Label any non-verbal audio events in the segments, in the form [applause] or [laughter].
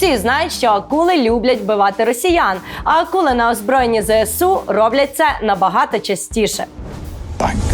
Всі знають, що акули люблять вбивати росіян, а акули на озброєнні ЗСУ роблять це набагато частіше. Танк.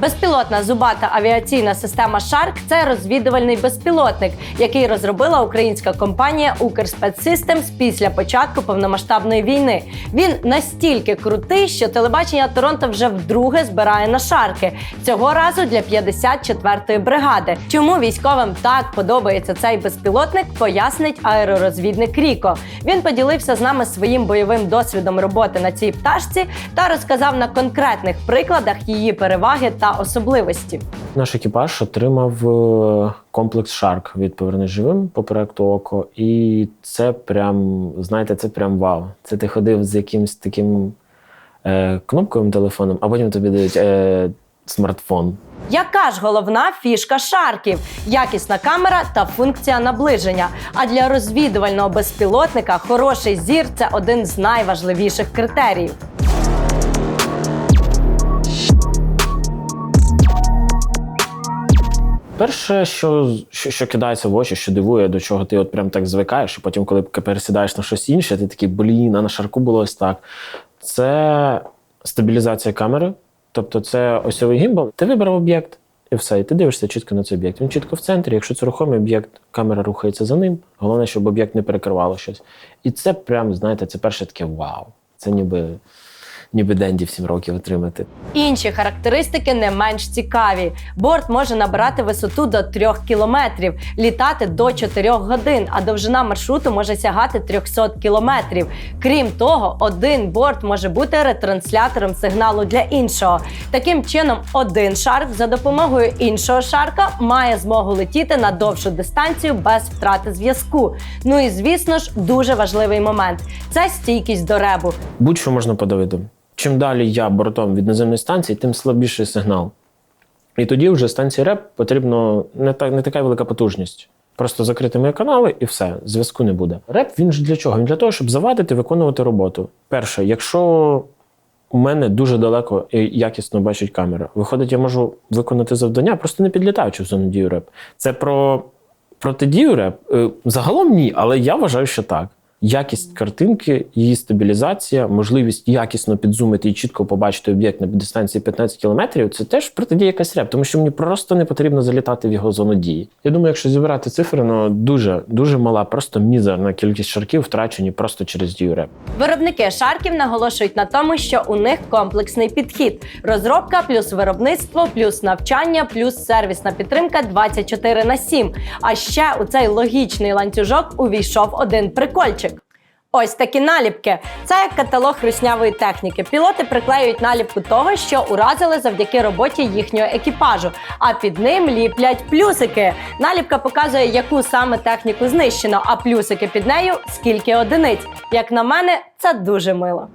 Безпілотна зубата авіаційна система Шарк це розвідувальний безпілотник, який розробила українська компанія Укрспецсистемс після початку повномасштабної війни. Він настільки крутий, що телебачення Торонто вже вдруге збирає на шарки цього разу для 54-ї бригади. Чому військовим так подобається цей безпілотник, пояснить аеророзвідник Ріко. Він поділився з нами своїм бойовим досвідом роботи на цій пташці та розказав на конкретних прикладах її переваги та особливості. Наш екіпаж отримав е, комплекс Shark від Повернись живим по проекту Око. І це прям, знаєте, це прям вау. Це ти ходив з якимось таким е, кнопковим телефоном, а потім тобі дають е, смартфон. Яка ж головна фішка шарків? Якісна камера та функція наближення. А для розвідувального безпілотника хороший зір це один з найважливіших критеріїв. Перше, що, що, що кидається в очі, що дивує, до чого ти от прям так звикаєш, і потім, коли пересідаєш на щось інше, ти такий, блін, а на шарку було ось так. Це стабілізація камери, тобто це осьовий гімбал. Ти вибрав об'єкт, і все, і ти дивишся чітко на цей об'єкт. Він чітко в центрі. Якщо це рухомий об'єкт, камера рухається за ним. Головне, щоб об'єкт не перекривало щось. І це прям, знаєте, це перше таке вау. Це ніби, ніби денді в 7 років отримати. Інші характеристики не менш цікаві. Борт може набирати висоту до 3 кілометрів, літати до 4 годин, а довжина маршруту може сягати 300 кілометрів. Крім того, один борт може бути ретранслятором сигналу для іншого. Таким чином, один шарк за допомогою іншого шарка має змогу летіти на довшу дистанцію без втрати зв'язку. Ну і звісно ж, дуже важливий момент це стійкість до ребу. Будь-що можна подавити. Чим далі я бортом від наземної станції, тим слабіший сигнал. І тоді вже станції РЕП потрібно не, так, не така велика потужність. Просто закрити мої канали і все, зв'язку не буде. РЕП він ж для чого? Він для того, щоб завадити, виконувати роботу. Перше, якщо у мене дуже далеко і якісно бачить камера, виходить, я можу виконати завдання, просто не підлітаючи в зону дію РЕП. Це про протидію РЕП? Е, Загалом ні, але я вважаю, що так. Якість картинки, її стабілізація, можливість якісно підзумити і чітко побачити об'єкт на дистанції 15 кілометрів це теж протидія якась реп, тому що мені просто не потрібно залітати в його зону дії. Я думаю, якщо зібрати цифри, ну дуже дуже мала, просто мізерна кількість шарків втрачені просто через дію реп. Виробники шарків наголошують на тому, що у них комплексний підхід: розробка плюс виробництво, плюс навчання, плюс сервісна підтримка 24 на 7. А ще у цей логічний ланцюжок увійшов один прикольчик. Ось такі наліпки. Це як каталог руснявої техніки. Пілоти приклеюють наліпку того, що уразили завдяки роботі їхнього екіпажу. А під ним ліплять плюсики. Наліпка показує, яку саме техніку знищено, а плюсики під нею скільки одиниць. Як на мене, це дуже мило.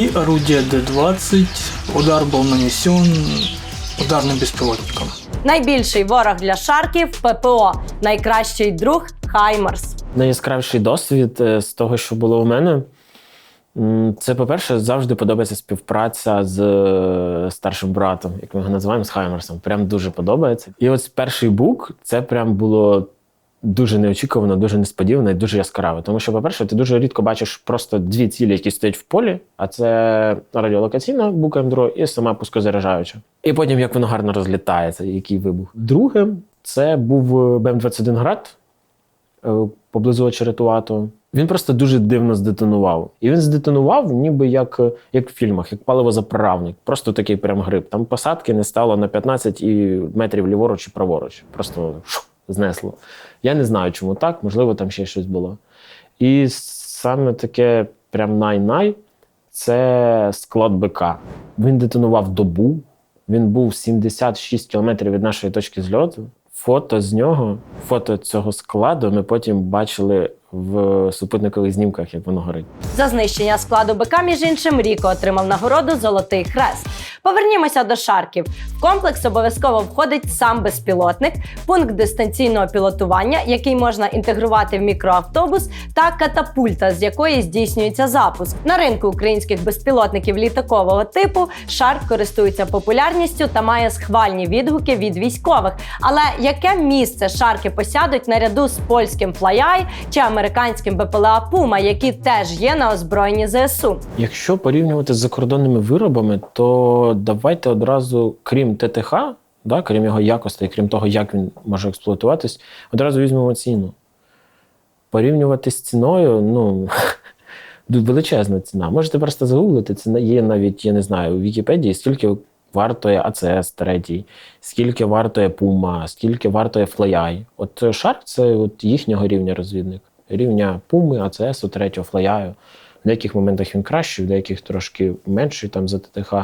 И орудие Д-20. Удар был нанесен ударным беспилотником. Найбільший ворог для шарків ППО, найкращий друг Хаймерс. Найяскравіший досвід е, з того, що було у мене. Це, по-перше, завжди подобається співпраця з е, старшим братом, як ми його називаємо, з Хаймерсом. Прям дуже подобається. І от перший бук це прям було дуже неочікувано, дуже несподівано і дуже яскраве. Тому що, по-перше, ти дуже рідко бачиш просто дві цілі, які стоять в полі, а це радіолокаційна бука М2 і сама пускозаряджаюча. І потім як воно гарно розлітається, який вибух. Другим це був БМ-21 град е, поблизу Очеретуату. Він просто дуже дивно здетонував. І він здетонував, ніби як, як в фільмах, як паливозаправник. Просто такий прям гриб. Там посадки не стало на 15 і метрів ліворуч і праворуч. Просто шух, знесло. Я не знаю, чому так, можливо, там ще щось було. І саме таке прям най-най це склад БК. Він детонував добу. Він був 76 кілометрів від нашої точки зльоту. Фото з нього, фото цього складу ми потім бачили в супутникових знімках, як воно горить. За знищення складу БК, між іншим, Ріко отримав нагороду Золотий хрест. Повернімося до шарків. В комплекс обов'язково входить сам безпілотник, пункт дистанційного пілотування, який можна інтегрувати в мікроавтобус, та катапульта, з якої здійснюється запуск. На ринку українських безпілотників літакового типу шарк користується популярністю та має схвальні відгуки від військових. Але яке місце шарки посядуть наряду з польським Fly-Eye чи американським БПЛА Puma, які теж є на озброєнні ЗСУ? Якщо порівнювати з закордонними виробами, то давайте одразу, крім ТТХ, да, крім його якостей, крім того, як він може експлуатуватись, одразу візьмемо ціну. Порівнювати з ціною, ну. [laughs] тут Величезна ціна. Можете просто загуглити. Ціна є навіть, я не знаю, у Вікіпедії, скільки вартує АЦС третій, скільки вартує Puma, скільки вартує FlyEye. От Shark – це от їхнього рівня розвідник. Рівня Puma, АЦС, третього FlyEye. В деяких моментах він кращий, в деяких трошки менший там за ТТХ,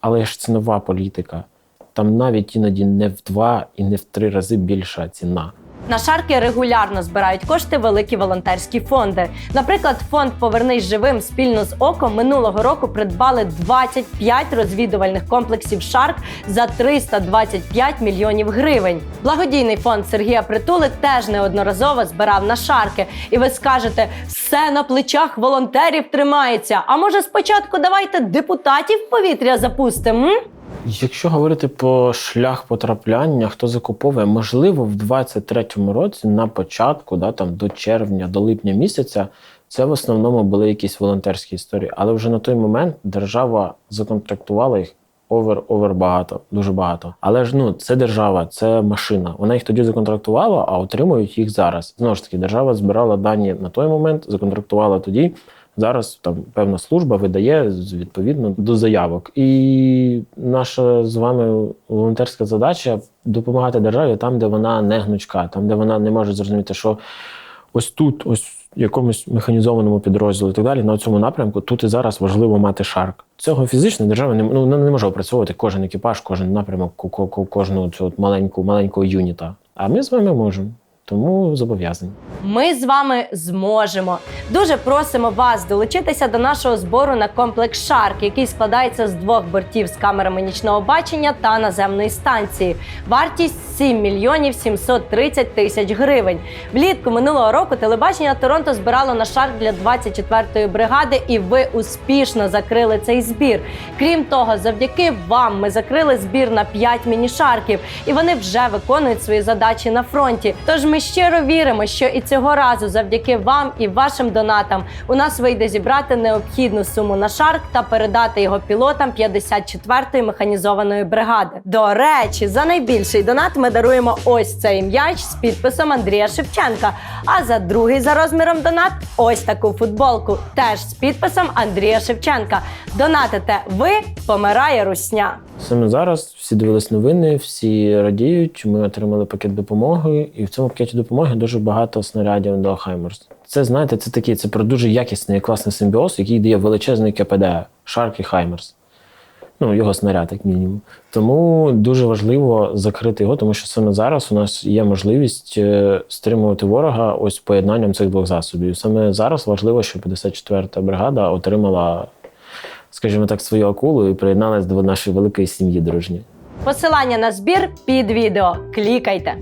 але ж цінова політика. Там навіть іноді не в два і не в три рази більша ціна. На шарки регулярно збирають кошти великі волонтерські фонди. Наприклад, фонд Повернись живим спільно з оком минулого року придбали 25 розвідувальних комплексів Шарк за 325 мільйонів гривень. Благодійний фонд Сергія Притули теж неодноразово збирав на шарки. І ви скажете, все на плечах волонтерів тримається. А може, спочатку давайте депутатів повітря запустимо? Якщо говорити про шлях потрапляння, хто закуповує, можливо, в 23-му році на початку, да, там до червня, до липня місяця, це в основному були якісь волонтерські історії. Але вже на той момент держава законтрактувала їх овер-овер багато, дуже багато. Але ж ну це держава, це машина. Вона їх тоді законтрактувала, а отримують їх зараз. Знову ж таки, держава збирала дані на той момент, законтрактувала тоді. Зараз там певна служба видає відповідно до заявок. І наша з вами волонтерська задача допомагати державі там, де вона не гнучка, там, де вона не може зрозуміти, що ось тут, ось в якомусь механізованому підрозділі і так далі, на цьому напрямку, тут і зараз важливо мати шарк. Цього фізично держава не, ну, не може опрацьовувати кожен екіпаж, кожен напрямок, ко- ко- ко- кожну цю от маленьку, маленького юніта. А ми з вами можемо. Тому зобов'язані. Ми з вами зможемо. Дуже просимо вас долучитися до нашого збору на комплекс Шарк, який складається з двох бортів з камерами нічного бачення та наземної станції. Вартість 7 мільйонів 730 тисяч гривень. Влітку минулого року телебачення Торонто збирало на шарк для 24-ї бригади, і ви успішно закрили цей збір. Крім того, завдяки вам ми закрили збір на 5 міні-шарків, і вони вже виконують свої задачі на фронті. Тож ми щиро віримо, що і цього разу, завдяки вам і вашим донатам, у нас вийде зібрати необхідну суму на шарк та передати його пілотам 54-ї механізованої бригади. До речі, за найбільший донат ми даруємо ось цей м'яч з підписом Андрія Шевченка. А за другий за розміром донат ось таку футболку, теж з підписом Андрія Шевченка. Донатите ви, помирає русня. Саме зараз всі дивились новини, всі радіють. Ми отримали пакет допомоги, і в цьому пакеті допомоги дуже багато снарядів до Хаймерс. Це знаєте, це такий це про дуже якісний і класний симбіоз, який дає величезний КПД Шарк і Хаймерс. Ну, його снаряд, як мінімум. Тому дуже важливо закрити його, тому що саме зараз у нас є можливість е, стримувати ворога ось поєднанням цих двох засобів. Саме зараз важливо, щоб 54-та бригада отримала, скажімо так, свою акулу і приєдналась до нашої великої сім'ї дружньої. Посилання на збір під відео. Клікайте.